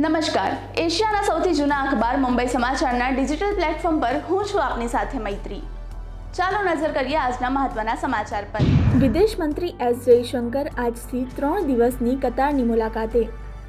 નમસ્કાર. એશિયાના સૌથી જૂના અખબાર મુંબઈ સમાચારના ડિજિટલ પ્લેટફોર્મ પર હું છું આપની સાથે મૈત્રી. ચાલો નજર કરીએ આજના મહત્વના સમાચાર પર. વિદેશ મંત્રી એસ જયશંકર આજથી ત્રણ દિવસની કતારની મુલાકાતે.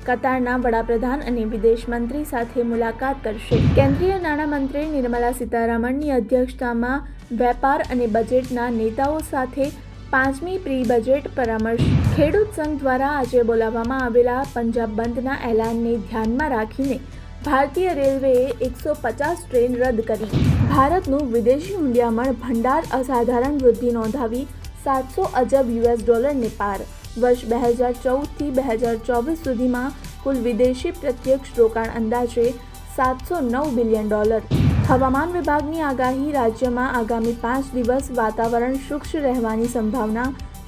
કતારના વડાપ્રધાન અને વિદેશ મંત્રી સાથે મુલાકાત કરશે. કેન્દ્રીય નાણામંત્રી નિર્મલા સીતારામનની અધ્યક્ષતામાં વેપાર અને બજેટના નેતાઓ સાથે પાંચમી પ્રી બજેટ પરામર્શ. ખેડૂત સંઘ દ્વારા આજે બોલાવવામાં આવેલા પંજાબ બંધના એલાનને ધ્યાનમાં રાખીને ભારતીય રેલવેએ એકસો પચાસ ટ્રેન રદ કરી. ભારતનું વિદેશી હુંડિયામણ ભંડાર અસાધારણ વૃદ્ધિ નોંધાવી સાતસો અજબ યુએસ ડોલરને પાર. વર્ષ બે હજાર ચૌદથી બે હજાર ચોવીસ સુધીમાં કુલ વિદેશી પ્રત્યક્ષ રોકાણ અંદાજે સાતસો નવ બિલિયન ડોલર. હવામાન વિભાગની આગાહી, રાજ્યમાં આગામી પાંચ દિવસ વાતાવરણ શુષ્ક રહેવાની સંભાવના,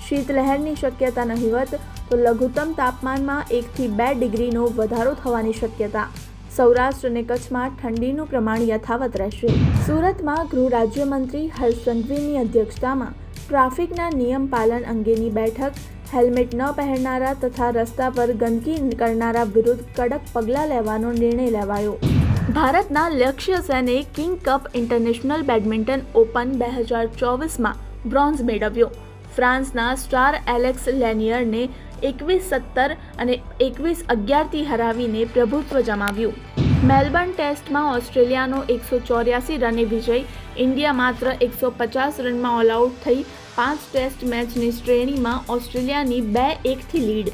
શીતલહેરની શક્યતા નહીવત, તો લઘુત્તમ તાપમાનમાં એકથી બે ડિગ્રીનો વધારો થવાની શક્યતા. સૌરાષ્ટ્ર અને કચ્છમાં ઠંડીનું પ્રમાણ યથાવત રહેશે. સુરતમાં ગૃહ રાજ્યમંત્રી હર્ષ સંઘવીની અધ્યક્ષતામાં ટ્રાફિકના નિયમ પાલન અંગેની બેઠક, હેલ્મેટ ન પહેરનારા તથા રસ્તા પર ગંદકી કરનારા વિરુદ્ધ કડક પગલાં લેવાનો નિર્ણય લેવાયો. ભારતના લક્ષ્ય સેને King Cup international badminton open બે હજાર ચોવીસમાં બ્રોન્ઝ મેળવ્યો. ફ્રાન્સના સ્ટાર એલેક્સ લેનિયરને એકવીસ સત્તર અને એકવીસ અગિયારથી હરાવીને પ્રભુત્વ જમાવ્યું. મેલબર્ન ટેસ્ટમાં ઓસ્ટ્રેલિયાનો એકસો ચોર્યાસી રને વિજય, ઇન્ડિયા માત્ર એકસો પચાસ રનમાં ઓલ આઉટ થઈ પાંચ ટેસ્ટ મેચની શ્રેણીમાં ઓસ્ટ્રેલિયાની બે એકથી લીડ.